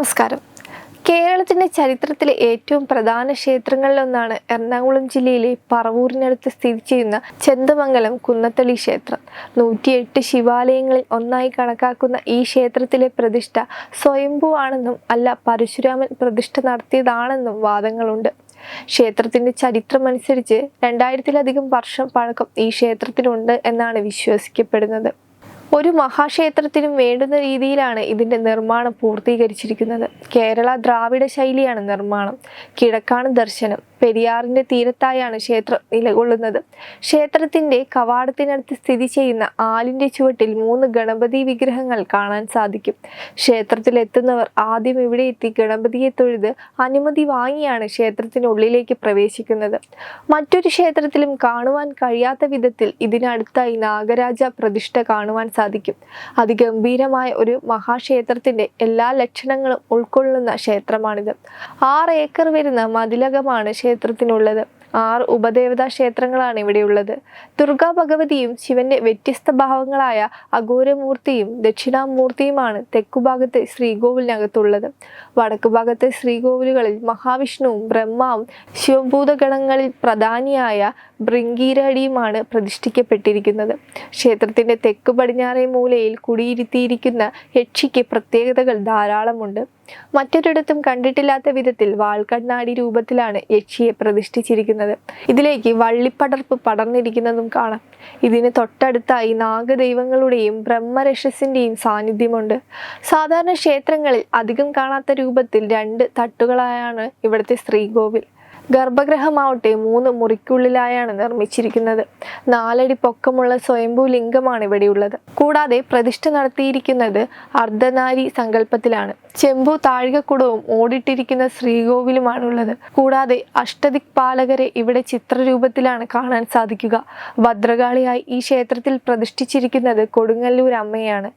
നമസ്കാരം. കേരളത്തിന്റെ ചരിത്രത്തിലെ ഏറ്റവും പ്രധാന ക്ഷേത്രങ്ങളിലൊന്നാണ് എറണാകുളം ജില്ലയിലെ പറവൂരിനടുത്ത് സ്ഥിതി ചെയ്യുന്ന ചെന്തമംഗലം കുന്നത്തളി ക്ഷേത്രം. നൂറ്റിയെട്ട് ശിവാലയങ്ങളിൽ ഒന്നായി കണക്കാക്കുന്ന ഈ ക്ഷേത്രത്തിലെ പ്രതിഷ്ഠ സ്വയംഭൂ ആണെന്നും അല്ല പരശുരാമൻ പ്രതിഷ്ഠ നടത്തിയതാണെന്നും വാദങ്ങളുണ്ട്. ക്ഷേത്രത്തിന്റെ ചരിത്രമനുസരിച്ച് രണ്ടായിരത്തിലധികം വർഷം പഴക്കം ഈ ക്ഷേത്രത്തിനുണ്ട് എന്നാണ് വിശ്വസിക്കപ്പെടുന്നത്. ഒരു മഹാക്ഷേത്രത്തിനും വേണ്ടുന്ന രീതിയിലാണ് ഇതിന്റെ നിർമ്മാണം പൂർത്തീകരിച്ചിരിക്കുന്നത്. കേരള ദ്രാവിഡ ശൈലിയാണ് നിർമ്മാണം. കിഴക്കാണ് ദർശനം. പെരിയാറിന്റെ തീരത്തായാണ് ക്ഷേത്രം നിലകൊള്ളുന്നത്. ക്ഷേത്രത്തിന്റെ കവാടത്തിനടുത്ത് സ്ഥിതി ചെയ്യുന്ന ആലിന്റെ ചുവട്ടിൽ മൂന്ന് ഗണപതി വിഗ്രഹങ്ങൾ കാണാൻ സാധിക്കും. ക്ഷേത്രത്തിൽ എത്തുന്നവർ ആദ്യം ഇവിടെ എത്തി ഗണപതിയെ തൊഴുത് അനുമതി വാങ്ങിയാണ് ക്ഷേത്രത്തിനുള്ളിലേക്ക് പ്രവേശിക്കുന്നത്. മറ്റൊരു ക്ഷേത്രത്തിലും കാണുവാൻ കഴിയാത്ത വിധത്തിൽ ഇതിനടുത്തായി നാഗരാജ പ്രതിഷ്ഠ കാണുവാൻ സാധിക്കും. അതിഗംഭീരമായ ഒരു മഹാക്ഷേത്രത്തിന്റെ എല്ലാ ലക്ഷണങ്ങളും ഉൾക്കൊള്ളുന്ന ക്ഷേത്രമാണിത്. ആറ് ഏക്കർ വരുന്ന മതിലകമാണ് ക്ഷേത്രത്തിനുള്ളത്. ആറ് ഉപദേവതാ ക്ഷേത്രങ്ങളാണ് ഇവിടെയുള്ളത്. ദുർഗാ ഭഗവതിയും ശിവന്റെ വ്യത്യസ്ത ഭാവങ്ങളായ അഘോരമൂർത്തിയും ദക്ഷിണാമൂർത്തിയുമാണ് തെക്കുഭാഗത്തെ ശ്രീകോവിലിനകത്തുള്ളത്. വടക്കുഭാഗത്തെ ശ്രീകോവിലുകളിൽ മഹാവിഷ്ണുവും ബ്രഹ്മാവും ശിവഭൂതഗണങ്ങളിൽ പ്രധാനിയായ ബൃങ്കീരടിയുമാണ് പ്രതിഷ്ഠിക്കപ്പെട്ടിരിക്കുന്നത്. ക്ഷേത്രത്തിന്റെ തെക്ക് പടിഞ്ഞാറേ മൂലയിൽ കുടിയിരുത്തിയിരിക്കുന്ന യക്ഷിക്ക് പ്രത്യേകതകൾ ധാരാളമുണ്ട്. മറ്റൊരിടത്തും കണ്ടിട്ടില്ലാത്ത വിധത്തിൽ വാൾക്കണ്ണാടി രൂപത്തിലാണ് യക്ഷിയെ പ്രതിഷ്ഠിച്ചിരിക്കുന്നത്. ഇതിലേക്ക് വള്ളിപ്പടർപ്പ് പടർന്നിരിക്കുന്നതും കാണാം. ഇതിന് തൊട്ടടുത്തായി നാഗദൈവങ്ങളുടെയും ബ്രഹ്മരക്ഷസിന്റെയും സാന്നിധ്യമുണ്ട്. സാധാരണ ക്ഷേത്രങ്ങളിൽ അധികം കാണാത്ത രൂപത്തിൽ രണ്ട് തട്ടുകളായാണ് ഇവിടുത്തെ ശ്രീകോവിൽ. ഗർഭഗൃഹമാവട്ടെ മൂന്ന് മുറിക്കുള്ളിലായാണ് നിർമ്മിച്ചിരിക്കുന്നത്. നാലടി പൊക്കമുള്ള സ്വയംഭൂ ലിംഗമാണ് ഇവിടെയുള്ളത്. കൂടാതെ പ്രതിഷ്ഠ നടത്തിയിരിക്കുന്നത് അർദ്ധനാരി സങ്കല്പത്തിലാണ്. ചെമ്പു താഴികക്കുടവും ഓടിട്ടിരിക്കുന്ന ശ്രീകോവിലുമാണുള്ളത്. കൂടാതെ അഷ്ടദിക് പാലകരെ ഇവിടെ ചിത്രരൂപത്തിലാണ് കാണാൻ സാധിക്കുക. ഭദ്രകാളിയായി ഈ ക്ഷേത്രത്തിൽ പ്രതിഷ്ഠിച്ചിരിക്കുന്നത് കൊടുങ്ങല്ലൂർ അമ്മയാണ്.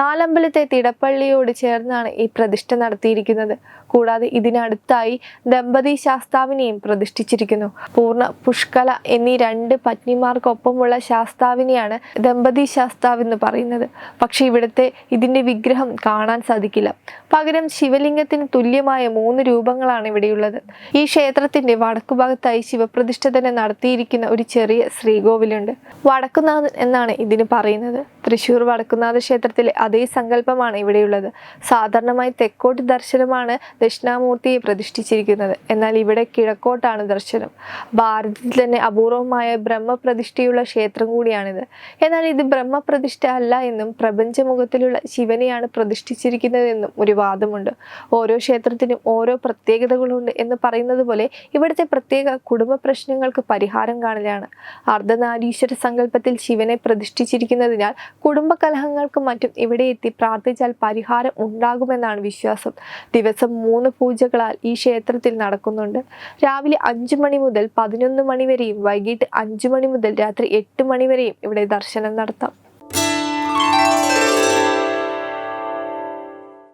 നാലമ്പലത്തെ തിടപ്പള്ളിയോട് ചേർന്നാണ് ഈ പ്രതിഷ്ഠ നടത്തിയിരിക്കുന്നത്. കൂടാതെ ഇതിനടുത്തായി ദമ്പതി ശാസ്താവിനെയും പ്രതിഷ്ഠിച്ചിരിക്കുന്നു. പൂർണ പുഷ്കല എന്നീ രണ്ട് പത്നിമാർക്കൊപ്പമുള്ള ശാസ്താവിനെയാണ് ദമ്പതി ശാസ്താവ് എന്ന് പറയുന്നത്. പക്ഷേ ഇവിടുത്തെ ഇതിന്റെ വിഗ്രഹം കാണാൻ സാധിക്കില്ല. പകരം ശിവലിംഗത്തിന് തുല്യമായ മൂന്ന് രൂപങ്ങളാണ് ഇവിടെയുള്ളത്. ഈ ക്ഷേത്രത്തിന്റെ വടക്കുഭാഗത്തായി ശിവപ്രതിഷ്ഠ തന്നെ നടത്തിയിരിക്കുന്ന ഒരു ചെറിയ ശ്രീകോവിലുണ്ട്. വടക്കുനാഥൻ എന്നാണ് ഇതിന് പറയുന്നത്. തൃശൂർ വടക്കുനാഥ ക്ഷേത്രത്തിലെ അതേ സങ്കല്പമാണ് ഇവിടെയുള്ളത്. സാധാരണമായി തെക്കോട്ട് ദർശനമാണ് ദക്ഷിണാമൂർത്തിയെ പ്രതിഷ്ഠിച്ചിരിക്കുന്നത്. എന്നാൽ ഇവിടെ കിഴക്കോട്ടാണ് ദർശനം. ഭാരതത്തിൽ തന്നെ അപൂർവമായ ബ്രഹ്മപ്രതിഷ്ഠയുള്ള ക്ഷേത്രം കൂടിയാണിത്. എന്നാൽ ഇത് ബ്രഹ്മപ്രതിഷ്ഠ അല്ല എന്നും പ്രപഞ്ചമുഖത്തിലുള്ള ശിവനെയാണ് പ്രതിഷ്ഠിച്ചിരിക്കുന്നതെന്നും ഒരു വാദമുണ്ട്. ഓരോ ക്ഷേത്രത്തിനും ഓരോ പ്രത്യേകതകളുണ്ട് എന്ന് പറയുന്നത് പോലെ ഇവിടുത്തെ പ്രത്യേക കുടുംബ പ്രശ്നങ്ങൾക്ക് പരിഹാരം കാണലാണ്. അർദ്ധനാരീശ്വര സങ്കല്പത്തിൽ ശിവനെ പ്രതിഷ്ഠിച്ചിരിക്കുന്നതിനാൽ കുടുംബ കലഹങ്ങൾക്കും മറ്റും ഇവിടെ എത്തി പ്രാർത്ഥിച്ചാൽ പരിഹാരം ഉണ്ടാകുമെന്നാണ് വിശ്വാസം. ദിവസം മൂന്ന് പൂജകളാൽ ഈ ക്ഷേത്രത്തിൽ നടക്കുന്നുണ്ട്. രാവിലെ അഞ്ചു മണി മുതൽ പതിനൊന്ന് മണി വരെയും വൈകിട്ട് അഞ്ചു മണി മുതൽ രാത്രി എട്ട് മണി വരെയും ഇവിടെ ദർശനം നടത്താം.